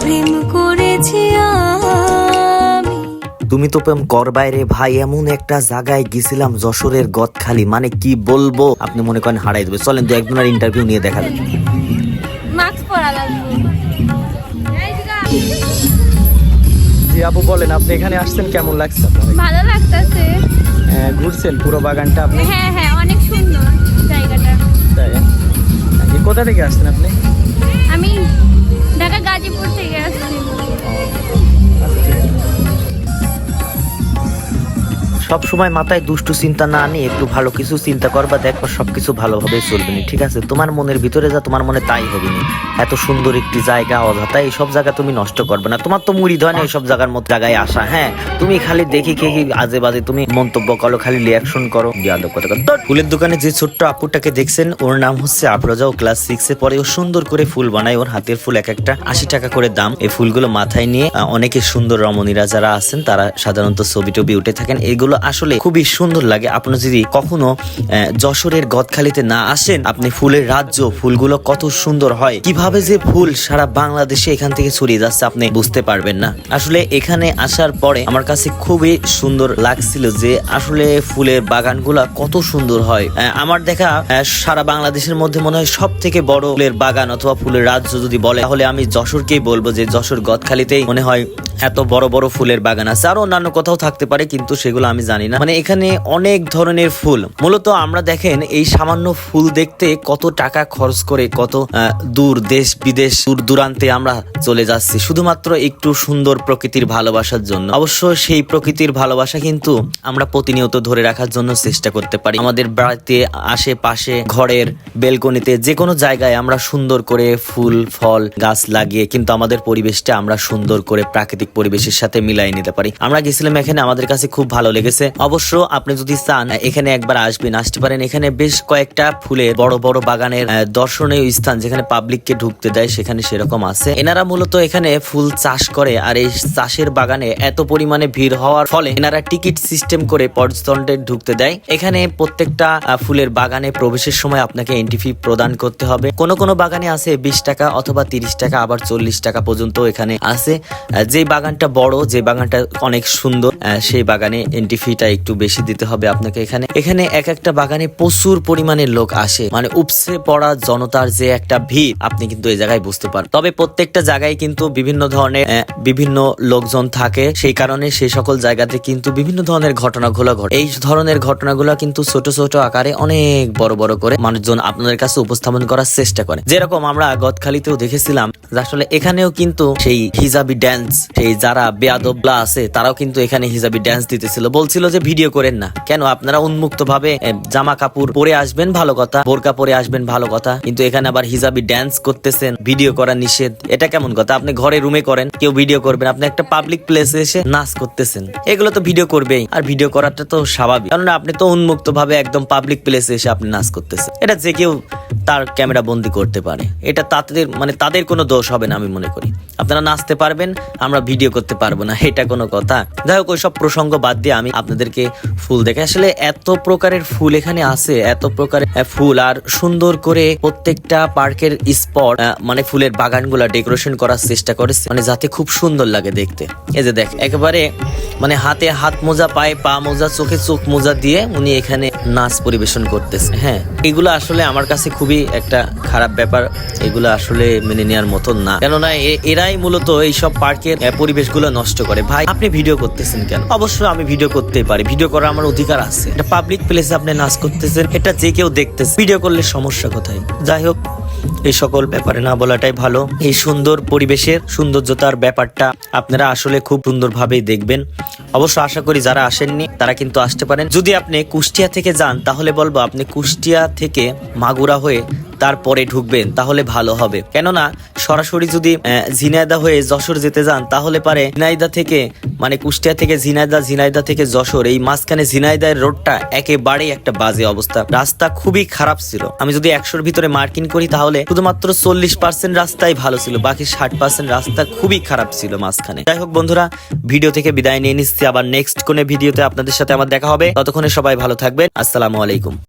প্রেম করেছি তুমি তো প্রেম করবাই রে ভাই এমন একটা জায়গায় গেছিলাম যশোরের গদখালি। মানে কি বলব? আপনি মনে করেন হারাই দেবে। চলেন দু একজনের ইন্টারভিউ নিয়ে দেখা যাবে জি আপু বলেন আপনি এখানে আসছেন কেমন লাগছে ভালো লাগতেছে। হ্যাঁ, ঘুরছেন পুরো বাগানটা আপনি? হ্যাঁ হ্যাঁ অনেক সুন্দর জায়গাটা। তাই? কোথা থেকে আসছেন আপনি? আমি ঢাকা গাজীপুর থেকে আসছি। সব সময় মাথায় দুষ্টু চিন্তা না নিয়ে একটু ভালো কিছু চিন্তা করবা দেখবা সবকিছু ভালোভাবে চলবে না ঠিক আছে? তোমার মনের ভিতরে যা তোমার মনে তাই হবে না। এত সুন্দর একটি জায়গা অযথা এইসব জায়গা তুমি নষ্ট করবে না। তোমার তো মুড়ি ধরে এইসব জায়গার মতো জায়গায় আসা হ্যাঁ? তুমি খালি দেখি খেয়ে আজে বাজে তুমি মন্তব্য করো খালি রিয়াকশন করো। যাদব কথা। ধুর, ফুলের দোকানে যে ছোট্ট আপুটাকে দেখছেন ওর নাম হচ্ছে আফরোজা ও ক্লাস সিক্স এ পরে ও সুন্দর করে ফুল বানায়। ওর হাতের ফুল এক একটা আশি টাকা করে দাম। এই ফুলগুলো মাথায় নিয়ে অনেকে সুন্দর রমণীরা যারা আছেন তারা সাধারণত ছবি টবি উঠে থাকেন। এগুলো আসলে খুবই সুন্দর লাগে। আপনি যদি কখনো যশোরের গদখালিতে না আসেন, আপনি ফুলের রাজ্য, ফুলগুলো কত সুন্দর হয়। কীভাবে যে ফুল সারা বাংলাদেশে এখান থেকে ছড়িয়ে যাচ্ছে আপনি বুঝতে পারবেন না। আসলে এখানে আসার পরে আমার কাছে খুবই সুন্দর লাগছিল যে আসলে ফুলের বাগানগুলা কত সুন্দর হয়। আমার দেখা সারা বাংলাদেশের মধ্যে মনে হয় সব থেকে বড় ফুলের বাগান অথবা ফুলের রাজ্য যদি বলে, তাহলে আমি যশোরকেই বলব যে যশোর গদখালিতেই মনে হয় এত বড় বড় ফুলের বাগান আছে। আর অন্যান্য কোথাও থাকতে পারে, কিন্তু সেগুলো আমি জানি না। মানে এখানে অনেক ধরনের ফুল। মূলত আমরা দেখেন এই সামান্য ফুল দেখতে কত টাকা খরচ করে, কত দূর দেশ বিদেশ, দূর দূরান্তে আমরা চলে যাচ্ছি। শুধুমাত্র একটু সুন্দর প্রকৃতির ভালোবাসার জন্য। অবশ্য সেই প্রকৃতির ভালোবাসা কিন্তু আমরা প্রতিনিয়ত ধরে রাখার জন্য চেষ্টা করতে পারি। আমাদের বাড়িতে, আশেপাশে, ঘরের বেলকনিতে যে কোনো জায়গায় আমরা সুন্দর করে ফুল, ফল, গাছ লাগিয়ে কিন্তু আমাদের পরিবেশটা আমরা সুন্দর করে প্রাকৃতিক পরিবেশের সাথে মিলাই নিতে পারি। আমরা গেছিলাম এখানে, আমাদের কাছে খুব ভালো লেগেছে। অবশ্য আপনি যদি চান, এখানে একবার আসবেন, আসতে পারেন। এখানে বেশ কয়েকটা ফুলের, বড় বড় বাগানের দর্শনীয় স্থান যেখানে পাবলিককে ঢুকতে দেয়, সেখানে সেরকম আছে। এনারা মূলত এখানে ফুল চাষ করে, আর এই চাষের বাগানে এত পরিমাণে ভিড় হওয়ার ফলে এনারা টিকিট সিস্টেম করে পর্যটনদের ঢুকতে দেয়। এখানে প্রত্যেকটা ফুলের বাগানে প্রবেশের সময় আপনাকে এন্ট্রি ফি প্রদান করতে হবে। কোন কোন বাগানে আছে বিশ টাকা অথবা তিরিশ টাকা, আবার চল্লিশ টাকা পর্যন্ত এখানে আছে। যে বাগানটা বড়, যে বাগানটা অনেক সুন্দর সেই বাগানে এন্ট্রি ফিটা একটু বেশি দিতে হবে আপনাকে এখানে। এখানে এক একটা বাগানে প্রচুর পরিমাণে লোক আসে মানে উপসে পড়া জনতার যে একটা ভিড়, আপনি কিন্তু এই জায়গায় বুঝতে পারেন তবে প্রত্যেকটা জায়গায় কিন্তু বিভিন্ন ধরনের বিভিন্ন লোকজন থাকে, সেই কারণে সেই সকল জায়গাতে কিন্তু বিভিন্ন ধরনের ঘটনাগুলো ঘটে। এই ধরনের ঘটনাগুলো কিন্তু ছোট ছোট আকারে অনেক বড় বড় করে মানুষজন আপনাদের কাছে উপস্থাপন করার চেষ্টা করে। যেরকম আমরা গদখালিতেও দেখেছিলাম আসলে এখানেও কিন্তু সেই হিজাবি ড্যান্স সেই যারা বেয়াদবলা আছে, তারাও কিন্তু এখানে হিজাবি ড্যান্স দিতেছিল। বলছিল যে ভিডিও করেন না। কেন? আপনারা উন্মুক্ত ভাবে জামা কাপড় পরে আসবেন, ভালো কথা। বোরকা পরে আসবেন, ভালো কথা। কিন্তু এখানে আবার হিজাবি ড্যান্স করতেছেন ভিডিও করা নিষেধ। এটা কেমন কথা? আপনি ঘরে রুমে করেন, কেউ ভিডিও করবেন। আপনি একটা পাবলিক প্লেসে এসে নাচ করতেছেন। এগুলো তো ভিডিও করবেই। আর ভিডিও করাটা তো স্বাভাবিক। কারণ আপনি তো উন্মুক্ত ভাবে একদম পাবলিক প্লেসে এসে আপনি নাচ করতেছেন। এটা যে কেউ তার ক্যামেরা বন্দি করতে পারে। এটা তাদের মানে তাদের কোনো দোষ হবে না আমি মনে করি। আপনারা নাচতে পারবেন, আমরা ভিডিও করতে পারব না, এটা কোনো কথা। যাই হোক, ওইসব প্রসঙ্গ বাদ দিয়ে আমি আপনাদেরকে ফুল দেখে আসলে এত প্রকারের ফুল এখানে আছে, এত প্রকারের ফুল। আর সুন্দর করে প্রত্যেকটা পার্কের স্পট মানে ফুলের বাগানগুলা ডেকোরেশন করার চেষ্টা করেছে। মানে যাতে খুব সুন্দর লাগে দেখতে। এই যে দেখ, একেবারে মানে হাতে হাত মোজা, পায়ে পা মোজা, চোখে চোখ মোজা দিয়ে উনি এখানে নাচ পরিবেশন করতেছে। হ্যাঁ এগুলো আসলে আমার কাছে খুবই একটা খারাপ ব্যাপার। এগুলো আসলে মেনে নেওয়ার মতন না। কেননা এরাই মূলত এইসব পার্কের পরিবেশ পরিবেশগুলো নষ্ট করে। ভাই, আপনি ভিডিও করতেছেন কেন? অবশ্যই আমি ভিডিও করতে পারি। ভিডিও করার আমার অধিকার আছে। এটা পাবলিক প্লেসে আপনি নাচ করতেছেন, এটা যে কেউ দেখতেছে। ভিডিও করলে সমস্যা কোথায়? যাই হোক এই সকল ব্যাপারে না বলাটাই ভালো। এই সুন্দর পরিবেশের সৌন্দর্যতার ব্যাপারটা আপনারা আসলে খুব সুন্দরভাবেই দেখবেন। অবশ্য আশা করি যারা আসেননি, তারা কিন্তু আসতে পারেন। যদি আপনি কুষ্টিয়া থেকে যান, তাহলে বলব আপনি কুষ্টিয়া থেকে মাগুরা হয়ে তারপরে ঢুকবেন, তাহলে ভালো হবে। কেননা, সরাসরি যদি ঝিনাইদা হয়ে যশোর যেতে যান, তাহলে পারে ঝিনাইদা থেকে মানে কুষ্টিয়া থেকে ঝিনাইদা ঝিনাইদা থেকে যশোর, এই মাঝখানে ঝিনাইদার রোডটা একেবারেই একটা বাজে অবস্থা। রাস্তা খুবই খারাপ ছিল। আমি যদি একশোর ভিতরে মার্কিং করি, তাহলে শুধুমাত্র চল্লিশ পার্সেন্ট রাস্তাই ভালো ছিল, বাকি ষাট পার্সেন্ট রাস্তা খুবই খারাপ ছিল মাঝখানে। যাই হোক বন্ধুরা, ভিডিও থেকে বিদায় নিয়ে নিচ্ছি। আবার নেক্সট কোন ভিডিওতে আপনাদের সাথে আমার দেখা হবে। ততক্ষণে সবাই ভালো থাকবেন। আসসালামু আলাইকুম।